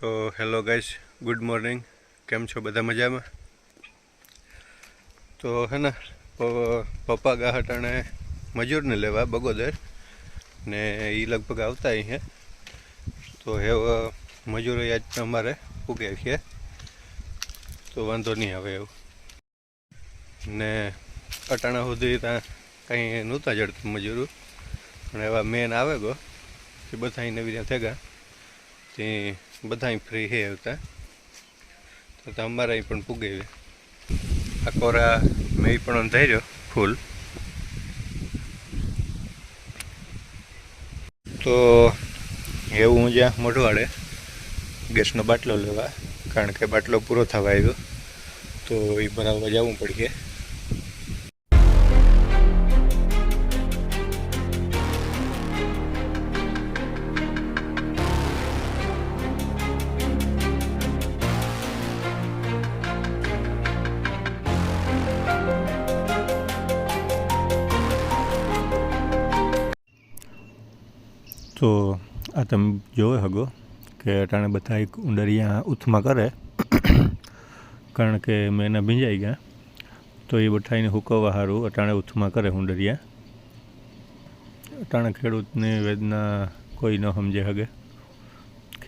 તો hello guys, good morning. કેમ છો બધા મજામાં? તો હે ને પપ્પા ગા હટાણે મજૂરને લેવા બગોદર ને એ લગભગ આવતા અહીં તો હે મજૂરો આજ અમારે, ઉગે છે. તો વાંધો નહીં આવે એવું. ને અટાણા સુધી ત્યાં કંઈ નહોતા જડતું મજૂરો. પણ એવા મેન આવે ગો એ બધા અહીં નવી ત્યાં થયા તે બધા ફ્રી હે આવતા. તો અમારા પણ પૂગેવી. આ કોરા મેં પણ અંધાર્યો ફૂલ. તો એવું હું જ્યાં મોઢવાડે ગેસનો બાટલો લેવા, કારણ કે બાટલો પૂરો થવા આવ્યો, તો એ ભરાવવા જવું પડશે. તો આ તમે જોવે હગો કે અટાણે બધા એક ઉંડરિયા ઉથમાં કરે. કારણ કે મેં એના ભીંજાઈ ગયા. તો એ બઠાઈને હુકવવા સારું અટાણે ઉથમાં કરે ઉંડરિયા અટાણે ખેડૂતની વેદના કોઈ ન સમજે હગે.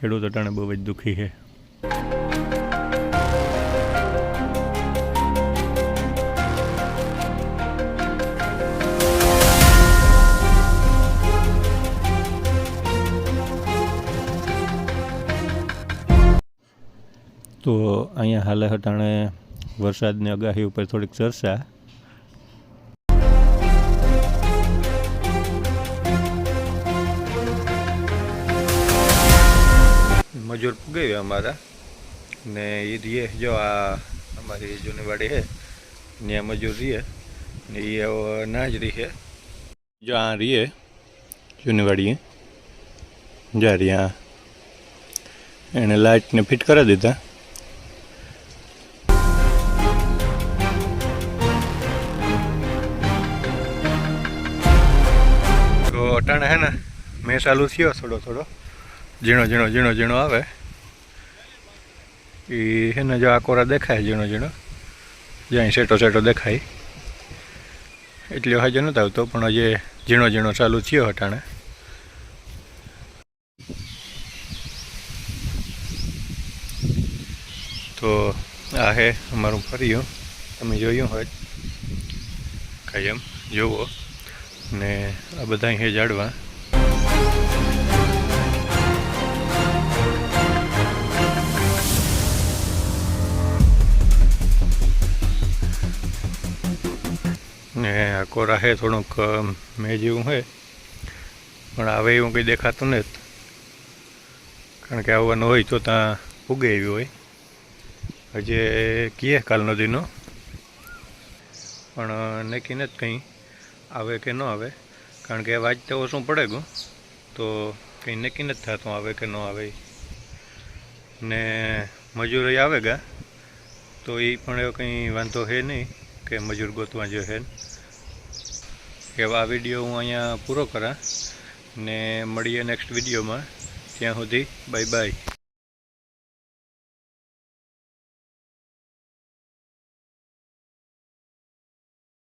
ખેડૂત અટાણે બહુ જ દુઃખી છે તો અહીંયા હાલે હટાણે વરસાદની આગાહી ઉપર થોડીક ચર્ચા. મજૂર પૂગી અમારા. ને એ રીએ, જો આ અમારી જૂની વાડી છે ત્યાં મજૂર રીએ. ને એ ના જ રીએ. જો આ રીએ, જૂની વાડીએ. જા રહ્યા એણે લાઇટને ફિટ કરી દીધા. તો અટાણે હે ને મેં ચાલુ થયો થોડો થોડો. ઝીણો ઝીણો ઝીણો ઝીણો આવે. એ હે ને જો આ કોરા દેખાય ઝીણો ઝીણો. જ્યાં સેટો સેટો દેખાય. એટલે હજુ નથી આવતો, પણ હજી ઝીણો ઝીણો ચાલુ થયો હટાણે તો આ હે અમારું ફર્યું. તમે જોયું હોય. કાંઈ એમ જુઓ ને આ બધા અહીંયા જાડવા. ને આ કોરા હે થોડુંક મેં જેવું હોય, પણ આવે એવું કંઈ દેખાતું નથી. કારણ કે આવવાનું હોય તો ત્યાં ઉગે એવી હોય. હજી કીએ કાલ નદીનો પણ નક્કી નથી કંઈ. આવે કે ન આવે? કારણ કે વાંચતે ઓછું પડે ગયું તો કંઈ નક્કી નથી થતું આવે કે ન આવે ને મજૂરો આવે ગા. તો એ પણ એવો કંઈ વાંધો છે નહીં કે મજૂર ગોતવા જો છે આ વીડિયો હું અહીંયા પૂરો કરા ને મળીએ નેક્સ્ટ વિડીયોમાં. ત્યાં સુધી બાય બાય